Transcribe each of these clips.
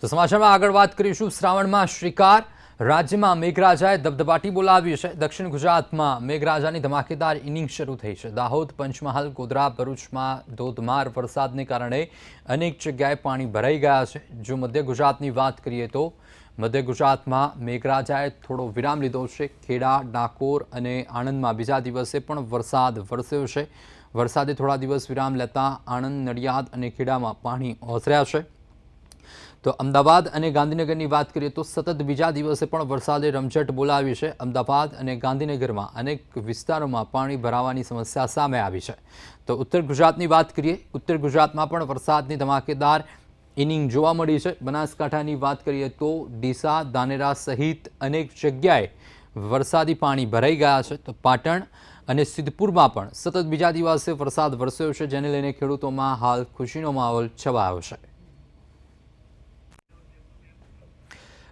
તો સમાચારમાં આગળ વાત કરીશું. શ્રાવણમાં શ્રીકાર રાજ્યમાં મેઘરાજાએ દબદબાટી બોલાવી છે. દક્ષિણ ગુજરાતમાં મેઘરાજાની ધમાકેદાર ઇનિંગ શરૂ થઈ છે. દાહોદ, પંચમહાલ, ગોધરા, ભરૂચમાં ધોધમાર વરસાદને કારણે અનેક જગ્યાએ પાણી ભરાઈ ગયા છે. જો મધ્ય ગુજરાતની વાત કરીએ તો મધ્ય ગુજરાતમાં મેઘરાજાએ થોડો વિરામ લીધો છે. ખેડા, ડાકોર અને આણંદમાં બીજા દિવસે પણ વરસાદ વરસ્યો છે. વરસાદે થોડા દિવસ વિરામ લેતા આણંદ, નડિયાદ અને ખેડામાં પાણી ઓસર્યા છે. તો અમદાવાદ અને ગાંધીનગરની વાત કરીએ તો સતત બીજા દિવસે પણ વરસાદે રમઝટ બોલાવી છે. અમદાવાદ અને ગાંધીનગરમાં અનેક વિસ્તારોમાં પાણી ભરાવાની સમસ્યા સામે આવી છે. તો ઉત્તર ગુજરાતની વાત કરીએ, ઉત્તર ગુજરાતમાં પણ વરસાદની ધમાકેદાર ઇનિંગ જોવા મળી છે. બનાસકાંઠાની વાત કરીએ તો ડીસા દાનેરા સહિત અનેક જગ્યાએ વરસાદી પાણી ભરાઈ ગયા છે. તો પાટણ અને સિદ્ધપુરમાં પણ સતત બીજા દિવસે વરસાદ વરસ્યો છે, જેને લઈને ખેડૂતોમાં હાલ ખુશીનો માહોલ છવાયો છે.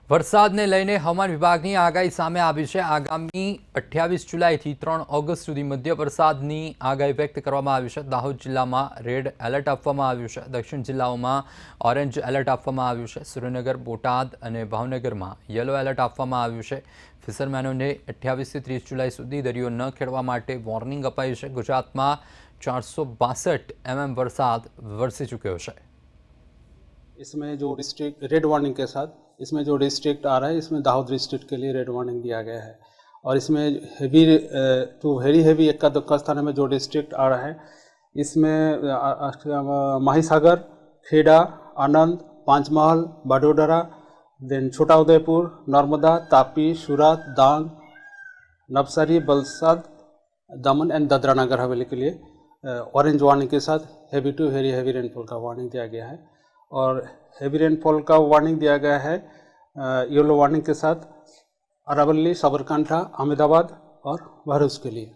વરસાદને લઈને હવામાન વિભાગની આગાહી સામે આવી છે આગામી અઠ્યાવીસ જુલાઈથી ત્રણ ઓગસ્ટ સુધી મધ્ય વરસાદની આગાહી વ્યક્ત કરવામાં આવી છે દાહોદ જિલ્લામાં રેડ એલર્ટ આપવામાં આવ્યું છે દક્ષિણ જિલ્લાઓમાં ઓરેન્જ એલર્ટ આપવામાં આવ્યું છે સુરેન્દ્રનગર બોટાદ અને ભાવનગરમાં યલો એલર્ટ આપવામાં આવ્યું છે ફિશરમેનોને અઠ્યાવીસથી ત્રીસ જુલાઈ સુધી દરિયો ન ખેડવા માટે વોર્નિંગ અપાઈ છે ગુજરાતમાં ચારસો બાસઠ એમએમ વરસાદ વરસી ચૂક્યો છે इसमें जो डिस्ट्रिक्ट रेड वार्निंग के साथ इसमें जो डिस्ट्रिक्ट आ रहा है इसमें दाहोद डिस्ट्रिक्ट के लिए रेड वार्निंग दिया गया है। और इसमें हेवी टू वेरी हेवी इक्का दुक्का स्थान में जो डिस्ट्रिक्ट आ रहा है इसमें अ, माहीसागर खेड़ा आनंद पांचमहल बाडोदरा देन छोटा उदयपुर नर्मदा तापी सूरत दांग नवसारी वलसाड दमन एंड दादरा नगर हवेली के लिए ऑरेंज वार्निंग के साथ heavy to very heavy rainfall का वार्निंग दिया गया है। और हैवी रेनफॉल का वार्निंग दिया गया है येलो वार्निंग के साथ अरावली साबरकांठा अहमदाबाद और भरूच के लिए